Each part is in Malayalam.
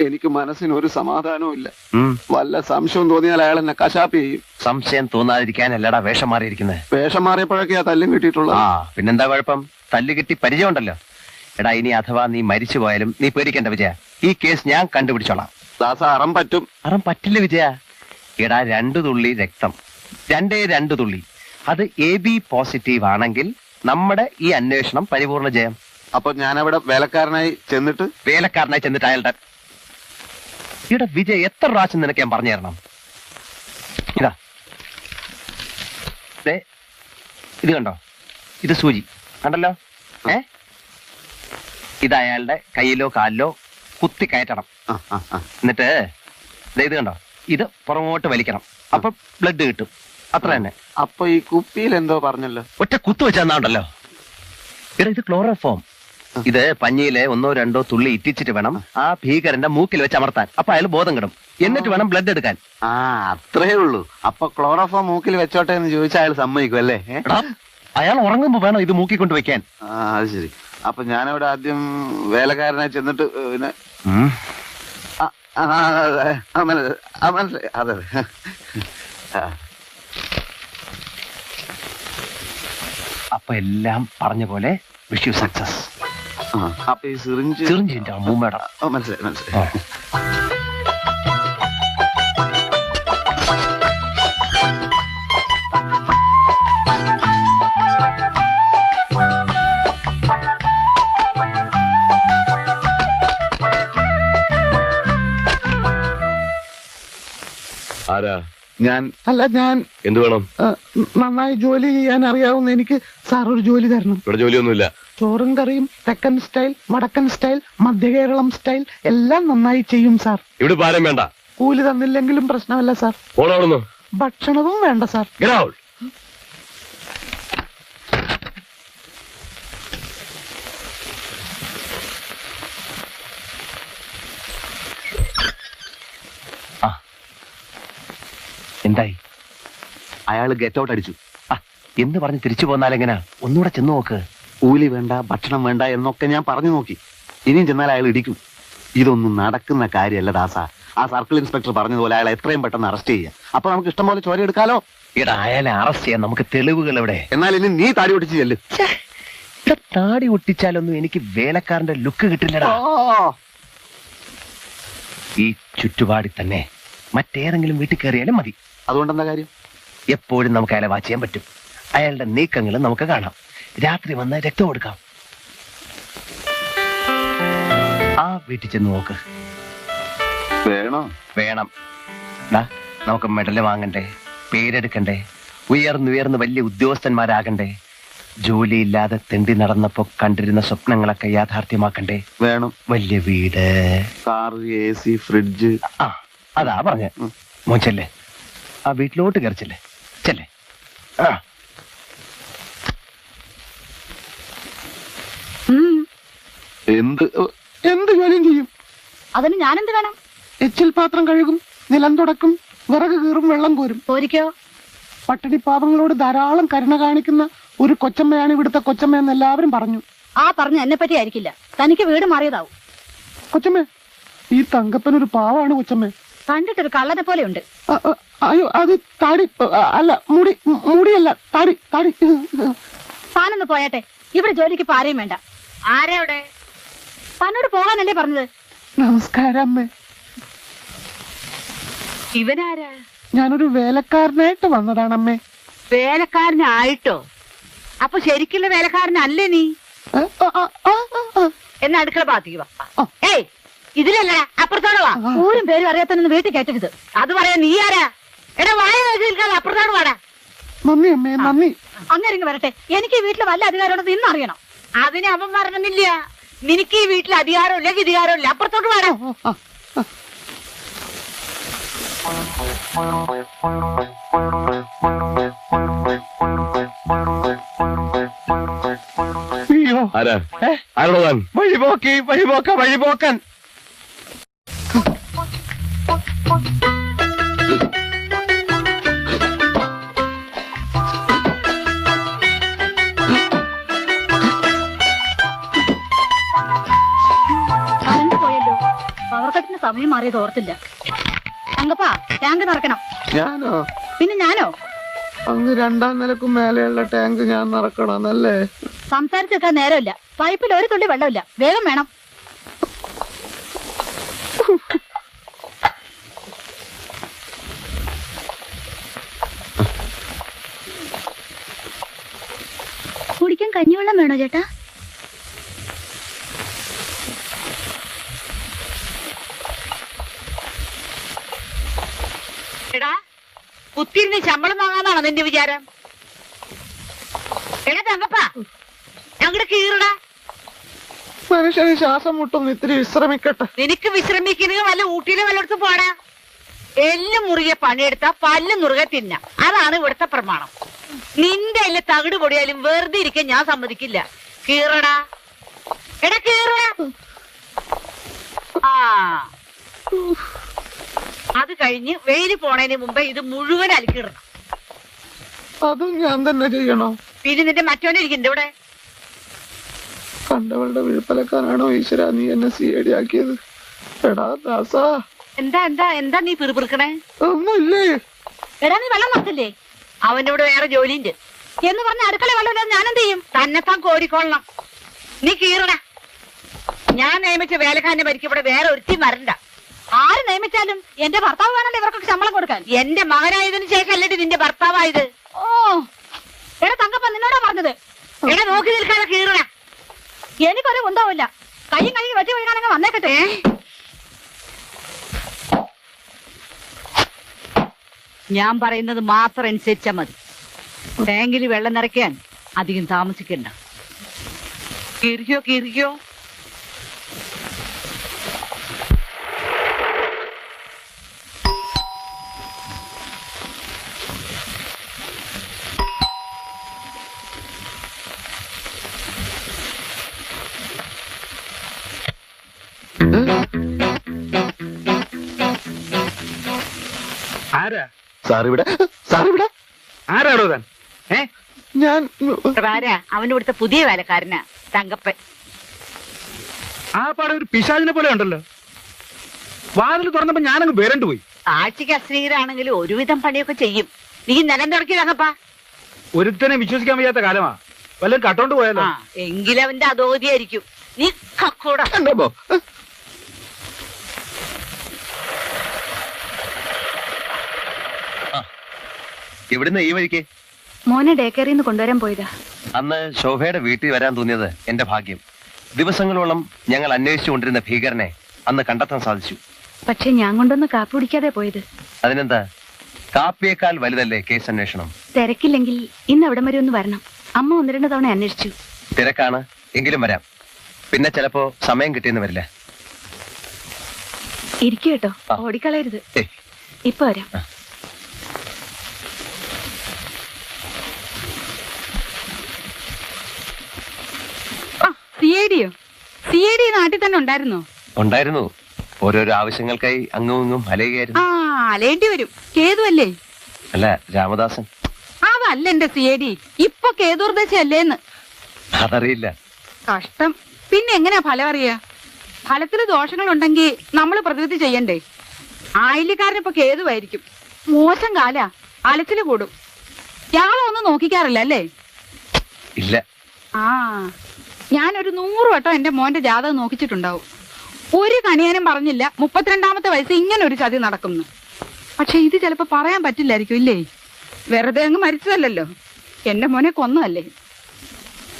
എനിക്ക് മനസ്സിന് ഒരു സമാധാനവും ഇല്ല. വല്ല സംശയം തോന്നിയാൽ അയാൾ എന്നെ കശാപ്പ് ചെയ്യും. സംശയം തോന്നാതിരിക്കാനല്ലടാ വേഷം മാറിയിരിക്കുന്നത് വേഷം മാറിയപ്പോഴൊക്കെയാ തല്ലും കിട്ടിയിട്ടുള്ളത് ആ പിന്നെന്താ കുഴപ്പം? തല്ല് കിട്ടി പരിചയമുണ്ടല്ലോ. എടാ ഇനി അഥവാ നീ മരിച്ചു പോയാലും നീ പേടിക്കണ്ട വിജയ. ഈ കേസ് ഞാൻ കണ്ടുപിടിച്ചോളാം. ദാസ അറം പറ്റും. അറം പറ്റില്ല വിജയ. എടാ രണ്ടു തുള്ളി രക്തം. രണ്ടേ രണ്ടു തുള്ളി. അത് എ ബി പോസിറ്റീവ് ആണെങ്കിൽ നമ്മുടെ ഈ അന്വേഷണം പരിപൂർണ ജയം. അപ്പൊ ഞാനവിടെ വേലക്കാരനായി ചെന്നിട്ട് വേലക്കാരനായി ചെന്നിട്ട് അയാളുടെ ഇവിടെ വിജയ് എത്ര പ്രാവശ്യം നിനക്ക് ഞാൻ പറഞ്ഞു തരണം? ഇതാ. ഇത് കണ്ടോ? ഇത് സൂചി. കണ്ടല്ലോ? ഏ? ഇത് അയാളുടെ കയ്യിലോ കാലിലോ കുത്തി കയറ്റണം. എന്നിട്ട് ഇത് കണ്ടോ? ഇത് പുറമോട്ട് വലിക്കണം. അപ്പൊ ബ്ലഡ് കിട്ടും. അത്ര തന്നെ. അപ്പൊ ഈ കുപ്പിയിൽ എന്തോ പറഞ്ഞല്ലോ? ഒറ്റ കുത്തു വെച്ചാണ്ടല്ലോ ഇത് ക്ലോറോഫോം ഇത് പഞ്ഞിയിലെ ഒന്നോ രണ്ടോ തുള്ളി ഇറ്റിച്ചിട്ട് വേണം ആ ഭീകരന്റെ മൂക്കിൽ വെച്ച് അമർത്താൻ. അപ്പൊ അയാൾ ബോധം കിടും. എന്നിട്ട് വേണം ബ്ലഡ് എടുക്കാൻ. ആ അത്രേ ഉള്ളൂ. അപ്പൊ ക്ലോറോഫോം മൂക്കിൽ വെച്ചോട്ടെ എന്ന് ചോദിച്ചാൽ അയാൾ സമ്മതിക്കും അല്ലേ? അയാൾ ഉറങ്ങുമ്പോ വേണം ഇത് മൂക്കി കൊണ്ട് വെക്കാൻ? ആ അത് ശരി. അപ്പൊ ഞാനവിടെ ആദ്യം വേലക്കാരനെ ചെന്നിട്ട് പിന്നെ അതെ, മനസ്സിലായി, അപ്പൊ എല്ലാം പറഞ്ഞ പോലെ വിഷ് യു സക്സസ്. അപ്പൊ ഈ സിറിഞ്ച് സിറിഞ്ചിന്റെ അമ്മൂമ്മയുടെ ഓ മനസ്സിലായി മനസ്സിലായി. ആരാ? ഞാൻ. അല്ല ഞാൻ. എന്ത് വേണം? നന്നായി ജോലി ചെയ്യാൻ അറിയാവുന്ന എനിക്ക് സാർ ഒരു ജോലി തരണം. ഇവിടെ ജോലിയൊന്നുമില്ല. ചോറും കറിയും തെക്കൻ സ്റ്റൈൽ വടക്കൻ സ്റ്റൈൽ മധ്യകേരളം സ്റ്റൈൽ എല്ലാം നന്നായി ചെയ്യും സാർ. ഇവിടെ ഭാരം വേണ്ട. കൂലി തന്നില്ലെങ്കിലും പ്രശ്നമല്ല സാർ. ഭക്ഷണവും വേണ്ട സാർ. Get out. എന്തായി? അയാൾ ഗെറ്റ് ഔട്ട് അടിച്ചു. എന്ന് പറഞ്ഞ് തിരിച്ചു പോന്നാലെങ്ങനാ? ഒന്നുകൂടെ ചെന്ന് നോക്ക്. കൂലി വേണ്ട ഭക്ഷണം വേണ്ട എന്നൊക്കെ ഞാൻ പറഞ്ഞു നോക്കി. ഇനിയും ചെന്നാൽ അയാൾ ഇടിക്കും. ഇതൊന്നും നടക്കുന്ന കാര്യമല്ല ദാസ. ആ സർക്കിൾ ഇൻസ്പെക്ടർ പറഞ്ഞതുപോലെ അയാൾ എത്രയും പെട്ടെന്ന് അറസ്റ്റ് ചെയ്യുക അപ്പൊ നമുക്ക് ഇഷ്ടം പോലെ ചോര എടുക്കാലോ? ഇവിടെ അയാളെ അറസ്റ്റ് ചെയ്യാൻ നമുക്ക് തെളിവുകൾ എവിടെ? എന്നാൽ ഇനി നീ താടി ഒട്ടിച്ച് ചെല്ല്. താടി ഒട്ടിച്ചാലൊന്നും എനിക്ക് വേലക്കാരന്റെ ലുക്ക് കിട്ടില്ലടാ. ഈ ചുറ്റുപാടിൽ തന്നെ മറ്റേതെങ്കിലും വീട്ടിൽ കയറിയാലും മതി. അതുകൊണ്ടെന്താ കാര്യം? എപ്പോഴും നമുക്ക് അയാളെ വാച്ച് ചെയ്യാൻ പറ്റും. അയാളുടെ നീക്കങ്ങളും നമുക്ക് കാണാം. രാത്രി വന്ന് രക്തം കൊടുക്കാം ആ വീട്ടിൽ ചെന്ന് നോക്ക്. വേണോ? വേണം. ഡാ നമുക്ക് മെഡൽ വാങ്ങണ്ടേ പേരെടുക്കണ്ടേ ഉയർന്നുയർന്ന് വലിയ ഉദ്യോഗസ്ഥന്മാരാകണ്ടേ ജോലിയില്ലാതെ തെണ്ടി നടന്നപ്പോ കണ്ടിരുന്ന സ്വപ്നങ്ങളൊക്കെ യാഥാർത്ഥ്യമാക്കണ്ടേ. വേണം. വലിയ വീട്. Car A C fridge. ആ അതാ പറഞ്ഞ. മോൻ ചെല്ലേ. ആ വീട്ടിലോട്ട് കയറി ചെല്ലേ. ചെല്ലേ. ആ. എന്ത് എന്ത് ജോലിയും ചെയ്യും? അതിന് ഞാനെന്ത് വേണം? എച്ചിൽ പാത്രം കഴുകും നിലം തുടക്കും വിറക് കീറും വെള്ളം കോരും. പോരിക്കോ പട്ടിണി പാപങ്ങളോട് ധാരാളം കരുണ കാണിക്കുന്ന ഒരു കൊച്ചമ്മയാണ് ഇവിടുത്തെ കൊച്ചമ്മ എന്ന് എല്ലാവരും പറഞ്ഞു. ആ പറഞ്ഞ എന്നെ പറ്റി ആയിരിക്കില്ല. തനിക്ക് വീട് മാറിയതാവും. കൊച്ചമ്മ ഈ തങ്കപ്പൻ ഒരു പാവാണ് കൊച്ചമ്മ. കണ്ടിട്ടൊരു കള്ളനെ പോലെ ഉണ്ട് അയ്യോ അത് താടി അല്ല മുടി മുടിയല്ല താടി താടി. താനൊന്ന് പോയാട്ടെ. ഇവിടെ ജോലിക്ക് ഇപ്പൊ ആരെയും വേണ്ട. ആരെ അവിടെ? തന്നോട് പോകാനല്ലേ പറഞ്ഞത്? നമസ്കാരം അമ്മേ. ഇവനാരാ? ഞാനൊരു വേലക്കാരനായിട്ട് വന്നതാണ് അമ്മേ. വേലക്കാരനായിട്ടോ? അപ്പൊ ശരിക്കുള്ള വേലക്കാരനല്ലേ നീ? എന്ന അടുക്കള ഭാഗത്തേക്ക് വാ. ഏയ് ഇതിലല്ല അപ്പുറത്തോട് വാ. ഊരും പേരും അറിയാത്തന്നെ വീട്ടിൽ കയറ്റരുത്. അത് പറയാ നീ ആരാ? എടാ വായ നിൽക്കാതെ അപ്പുറത്തോട് വാടാ. നന്ദി അമ്മേ നന്ദി. അങ്ങനെ വരട്ടെ. എനിക്ക് വീട്ടിലെ വീട്ടിൽ വല്ല അധികാരമുണ്ടെന്ന് ഇന്ന് അറിയണം. അതിന് അവൻ പറഞ്ഞില്ല നിനക്ക് ഈ വീട്ടിൽ അധികാരമില്ല ഗതികാരമില്ല അപ്പുറത്തോട്ട് ഇല്ല അപ്പുറത്തോട്ട് വേണം ആരാ? ഏ? ആരോടോ? താൻ വഴിപോക്കി വഴിപോക്ക വഴിപോക്കൻ. മാറിയത് ഓർത്തില്ല. തങ്കപ്പാ ടാങ്ക് നിറക്കണം ഞാനോ? പിന്നെ ഞാനോ? അങ്ങ് രണ്ടാം നിലക്കും മേലെയുള്ള ടാങ്ക് ഞാൻ നിറക്കണമെന്നല്ലേ സംസാരിച്ചെത്താൻ നേരമില്ല. പൈപ്പിൽ ഒരു തുള്ളി വെള്ളമില്ല. വേഗം വേണം. കുടിക്കാൻ കഞ്ഞിവെള്ളം വേണോ ചേട്ടാ? എടാ കുത്തിരുന്ന് ശമ്പളം വാങ്ങാന്നാണോ നിന്റെ വിചാരം? എടാ തങ്കപ്പാ ഞങ്ങളുടെ കീറടാ. മനുഷ്യന് ശ്വാസം മുട്ടുന്നു ഇത്തിരി വിശ്രമിക്കട്ടെ. നിനക്ക് വിശ്രമിക്കണമെങ്കിൽ വല്ല ഊട്ടിയിലും വല്ലയിടത്തും പോടാ. എല്ലും മുറുകെ പണിയെടുത്ത പല്ല് മുറുകെ തിന്ന. അതാണ് ഇവിടുത്തെ പ്രമാണം. നിന്റെ എല്ലാം തകിട് പൊടിയാലും വെറുതെ ഇരിക്കാൻ ഞാൻ സമ്മതിക്കില്ല. കീറടാ. എടാ കീറടാ. ആ. അത് കഴിഞ്ഞ് വെയിൽ പോണതിന് മുമ്പേ ഇത് മുഴുവൻ അലക്കിടണം അതും ഞാൻ തന്നെ ചെയ്യണോ? പിന്നെ നിന്റെ മറ്റോനിരിക്കുന്നുണ്ട് ഇവിടെ കണ്ടവളുടെ വിഴുപ്പലക്കാരാണോ ഈശ്വര നീ എന്നെ സി ഐ ഡി ആക്കിയത് എടാ ദാസാ. എന്താ എന്താ എന്താ നീ പിറുപിറുക്കണേ? ഒന്നുമില്ലേ? എടാ നീ വെള്ളം നിർത്തില്ലേ അവന്റെ ഇവിടെ വേറെ ജോലിയുണ്ട്. എന്ന് പറഞ്ഞ അടുക്കള വെള്ളമില്ലാതെ ഞാൻ എന്ത് ചെയ്യും? തന്നെത്താൻ കോരിക്കൊള്ളണം. നീ കീറണ. ഞാൻ നിയമിച്ച വേലക്കാരനെ ഭരിക്കും ഇവിടെ വേറെ ഒരുത്തി വരണ്ട. ആര് നിയമിച്ചാലും എന്റെ ഭർത്താവ് വേണല്ലോ ഇവർക്കൊക്കെ ശമ്പളം കൊടുക്കാൻ. എന്റെ മകനായതിനു ശേഷം അല്ലടി നിന്റെ ഭർത്താവായത്. ഓ. എടാ തങ്കപ്പ നിന്നോടാ പറഞ്ഞത്. എടാ നോക്കി നിൽക്കാതെ കീറണ. എനിക്കൊരു ഉണ്ടാവില്ല കൈയും കൈ വെച്ച് വീഴാണെങ്കിൽ വന്നേക്കട്ടെ. ഞാൻ പറയുന്നത് മാത്രം അനുസരിച്ചാ മതി. ടാങ്കിൽ വെള്ളം നിറയ്ക്കാൻ അധികം താമസിക്കണ്ട. കീറിക്കോ കീറിക്കോ. ആരാ? സാർ ഇവിടെ സാർ ഇവിടെ ആരാടോ താൻ ഏ? ഞാൻ ആരാ? അവന്റെ ഇവിടുത്തെ പുതിയ വേലക്കാരനാ തങ്കപ്പൻ. ആ പാടെ ഒരു പിശാചിനെ പോലെ ഉണ്ടല്ലോ. വാതിൽ തുറന്നപ്പോ ഞാനങ്ങ് പേരണ്ട് പോയി. ആഴ്ചക്ക് അശ്രീകരാണെങ്കിലും ഒരുവിധം പണിയൊക്കെ ചെയ്യും. നീ നിലം തുടക്കിയതങ്ങപ്പാ. ഒരുത്തനെ വിശ്വസിക്കാൻ വയ്യാത്ത കാലമാ. വല്ലതും കട്ടോണ്ട് പോയാലോ? എങ്കിലവന്റെ എങ്കിലും അവന്റെ അധോഗതിയായിരിക്കും. നീ കക്കൂട. ഇവിടുന്ന് ഈ വഴിക്ക്? മോനെ ഡേക്കറിയിൽ നിന്ന് കൊണ്ടുവരാൻ പോയതാ. അന്ന് ശോഭയുടെ വീട്ടിൽ വരാൻ തോന്നിയത് എന്റെ ഭാഗ്യം. ദിവസങ്ങളോളം ഞങ്ങൾ അന്വേഷിച്ചുകൊണ്ടിരുന്ന ഭീകരനെ അന്ന് കണ്ടെത്താൻ സാധിച്ചു. പക്ഷെ ഞാൻ കൊണ്ടൊന്ന് കാപ്പി കുടിക്കാതെ പോയത്. അതിനെന്താ? കാപ്പിയേക്കാൾ വലുതല്ലേ കേസ് അന്വേഷണം? തിരക്കില്ലെങ്കിൽ ഇന്ന് അവിടം വരെ ഒന്ന് വരണം. അമ്മ ഒന്ന് രണ്ട് തവണ അന്വേഷിച്ചു. തിരക്കാണ്. എങ്കിലും വരാം. പിന്നെ ചിലപ്പോ സമയം കിട്ടിയെന്ന് വരില്ല? ഇരിക്കട്ടോ കേട്ടോ. ഓടിക്കളയരുത്. ഇപ്പൊ വരാം ആ. സി ഐ ഡിയോ സി ഐ ഡി നാട്ടിൽ തന്നെ ഉണ്ടായിരുന്നോ? ഉണ്ടായിരുന്നു. ഓരോരോ ആവശ്യങ്ങൾക്കായി അങ്ങും ഇങ്ങും അലയുകയായിരുന്നു. ആ അലേണ്ടി വരും. കേതു അല്ലേ? അല്ല രാമദാസൻ. അതല്ല എന്റെ സി ഐ ഡി ഇപ്പൊ കേതുർദേശല്ലേന്ന് അതറിയില്ല. കഷ്ടം. പിന്നെ എങ്ങനെയാ ഫലം അറിയാ? ഫലത്തിൽ ദോഷങ്ങൾ ഉണ്ടെങ്കിൽ നമ്മൾ പ്രതിവിധി ചെയ്യണ്ടേ? ആയില്യക്കാരനിപ്പോ കേതുവായിരിക്കും. മോശം കാല. അലച്ചിൽ കൂടും. ഞാനൊന്നും നോക്കിക്കാറില്ല അല്ലേ? ഇല്ല. ആ. ഞാനൊരു നൂറ് വട്ടം എന്റെ മോന്റെ ജാതകം നോക്കിച്ചിട്ടുണ്ടാവും. ഒരു കണിയാനും പറഞ്ഞില്ല. മുപ്പത്തിരണ്ടാമത്തെ വയസ്സ് ഇങ്ങനെ ഒരു ചതി നടക്കുന്നു. പക്ഷെ ഇത് ചിലപ്പോ പറയാൻ പറ്റില്ലായിരിക്കും ഇല്ലേ? വെറുതെ അങ്ങ് മരിച്ചതല്ലല്ലോ. എന്റെ മോനെ കൊന്നതല്ലേ?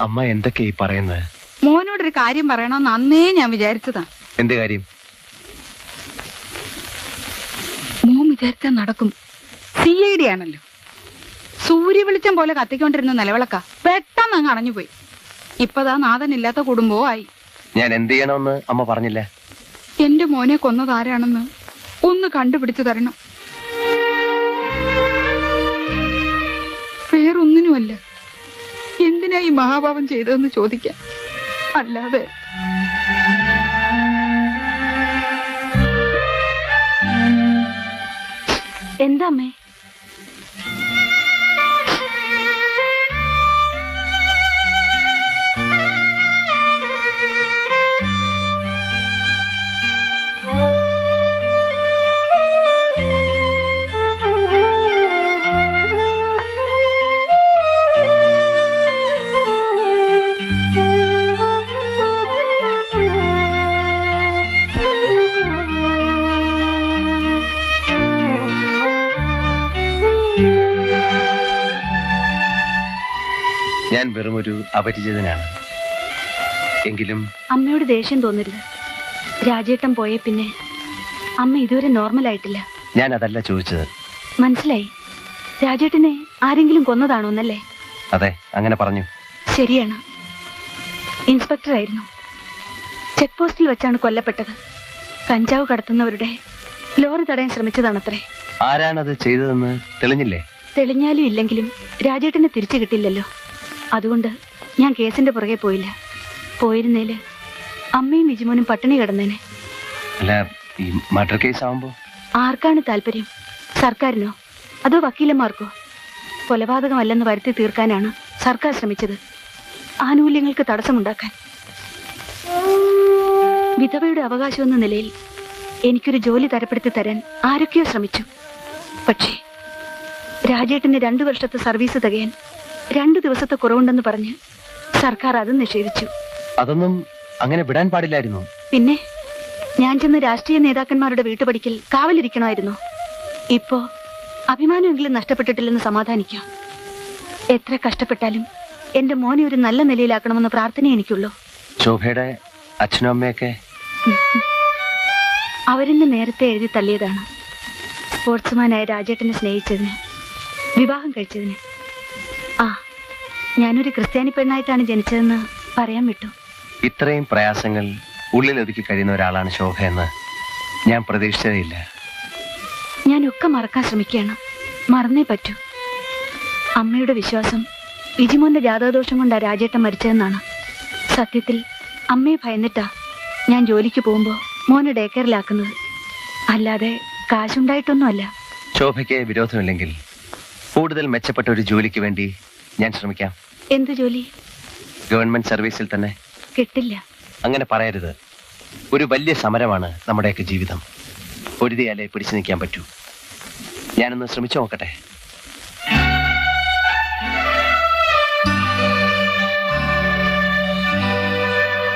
അമ്മ എന്തൊക്കെ ഈ പറയുന്നത് മോനോടൊരു കാര്യം പറയണമെന്ന് അന്നേ ഞാൻ വിചാരിച്ചതാ. എന്ത് കാര്യം? മോൻ വിചാരിച്ചാൽ നടക്കും. സി ഐ ഡി ആണല്ലോ സൂര്യവെളിച്ചം പോലെ കത്തിക്കൊണ്ടിരുന്ന നിലവിളക്ക. പെട്ടെന്ന് അങ്ങ് അണഞ്ഞുപോയി. ഇപ്പതാ നാഥനില്ലാത്ത കുടുംബവും ആയി ഞാൻ എന്ത് ചെയ്യണമെന്ന് അമ്മ പറഞ്ഞില്ല? എന്റെ മോനെ കൊന്നതാരാണെന്ന് ഒന്ന് കണ്ടുപിടിച്ചു തരണം. വേറൊന്നിനുമല്ല. എന്തിനാ ഈ മഹാഭാവം ചെയ്തതെന്ന് ചോദിക്കാം. അല്ലാതെ. എന്താ അമ്മേ? ഞാൻ വെറും ഒരു അപരിചിതനാണ്. എങ്കിലും അമ്മയോട് ദേഷ്യം തോന്നരുത്. രാജേട്ടൻ പോയ പിന്നെ അമ്മ ഇതുവരെ നോർമൽ ആയിട്ടില്ല. ഞാൻ അതല്ല ചോദിച്ചത്. മനസ്സിലായി. രാജേട്ടനെ ആരെങ്കിലും കൊന്നതാണോ എന്നല്ലേ? അതെ അങ്ങനെ പറഞ്ഞു. ശരിയാണ്. ഇൻസ്പെക്ടർ ആയിരുന്നു. ചെക്ക് പോസ്റ്റിൽ വെച്ചാണ് കൊല്ലപ്പെട്ടത്. കഞ്ചാവ് കടത്തുന്നവരുടെ ലോറി തടയാൻ ശ്രമിച്ചതാണത്രേ. ആരാണത് ചെയ്തതെന്ന് തെളിഞ്ഞില്ലേ? തെളിഞ്ഞാലും ഇല്ലെങ്കിലും രാജേട്ടനെ തിരിച്ചു കിട്ടില്ലല്ലോ. അതുകൊണ്ട് ഞാൻ കേസിന്റെ പുറകെ പോയില്ല. പോയിരുന്നേൽ അമ്മയും മിജുമോനും പട്ടിണി കിടന്നേനെ. അല്ല ഈ മർഡർ കേസ് ആവുമ്പോ ആർക്കാണ് താല്പര്യം? സർക്കാരിനോ? അതോ വക്കീലന്മാർക്കോ? കൊലപാതകമല്ലെന്ന് വരുത്തി തീർക്കാനാണ് സർക്കാർ ശ്രമിച്ചത്. ആനുകൂല്യങ്ങൾക്ക് തടസ്സമുണ്ടാക്കാൻ. വിധവയുടെ അവകാശം എന്ന നിലയിൽ എനിക്കൊരു ജോലി തരപ്പെടുത്തി തരാൻ ആരൊക്കെയോ ശ്രമിച്ചു. പക്ഷേ രാജേട്ടന് രണ്ടു വർഷത്തെ സർവീസ് തികയാൻ രണ്ടു ദിവസത്തെ കുറവുണ്ടെന്ന് പറഞ്ഞ് സർക്കാർ അത് നിഷേധിച്ചു. അതൊന്നും അങ്ങനെ വിടാൻ പാടില്ലായിരുന്നു. പിന്നെ ഞാൻ ചെന്ന് രാഷ്ട്രീയ നേതാക്കന്മാരുടെ വീട്ടുപടിക്കൽ കാവലിരിക്കണമായിരുന്നു. ഇപ്പോ അഭിമാനമെങ്കിലും നഷ്ടപ്പെട്ടിട്ടില്ലെന്ന് സമാധാനിക്കാം. എത്ര കഷ്ടപ്പെട്ടാലും എന്റെ മോനെ ഒരു നല്ല നിലയിലാക്കണമെന്ന് പ്രാർത്ഥന എനിക്കുള്ളൂ. ശോഭയുടെ അച്ഛനും അമ്മയൊക്കെ? അവരെന്നെ നേരത്തെ എഴുതി തള്ളിയതാണ്. സ്പോർട്സ്മാനായ രാജേട്ടനെ സ്നേഹിച്ചതിന് വിവാഹം കഴിച്ചതിന്. ആ ഞാനൊരു ക്രിസ്ത്യാനി പെണ്ണായിട്ടാണ് ജനിച്ചതെന്ന് പറയാൻ വിട്ടു. ഇത്രയും പ്രയാസങ്ങൾ ഉള്ളിലൊതുക്കി കഴിയുന്ന ഒരാളാണ് ശോഭ എന്ന് ഞാൻ പ്രതീക്ഷിച്ചതേയില്ല. ഞാനൊക്കെ മറക്കാൻ ശ്രമിക്കുകയാണ്. മറന്നേ പറ്റൂ. അമ്മയുടെ വിശ്വാസം വിജിമോന്റെ ജാതകദോഷം കൊണ്ടാ രാജേട്ടൻ മരിച്ചതെന്നാണ്. സത്യത്തിൽ അമ്മയെ ഭയന്നിട്ടാ ഞാൻ ജോലിക്ക് പോകുമ്പോൾ മോനെ ഡേ കെയറിലാക്കുന്നത്. അല്ലാതെ കാശുണ്ടായിട്ടൊന്നുമല്ല. ശോഭയ്ക്ക് വിരോധമില്ലെങ്കിൽ കൂടുതൽ മെച്ചപ്പെട്ട ഒരു ജോലിക്ക് വേണ്ടി ഞാൻ ശ്രമിക്കാം. എന്ത് ജോലി? ഗവൺമെന്റ് സർവീസിൽ തന്നെ. കിട്ടില്ല. അങ്ങനെ പറയരുത്. ഒരു വലിയ സമരമാണ് നമ്മുടെയൊക്കെ ജീവിതം. പൊരുതിയാലേ പിടിച്ചു നിൽക്കാൻ പറ്റൂ. ഞാനൊന്ന് ശ്രമിച്ചു നോക്കട്ടെ.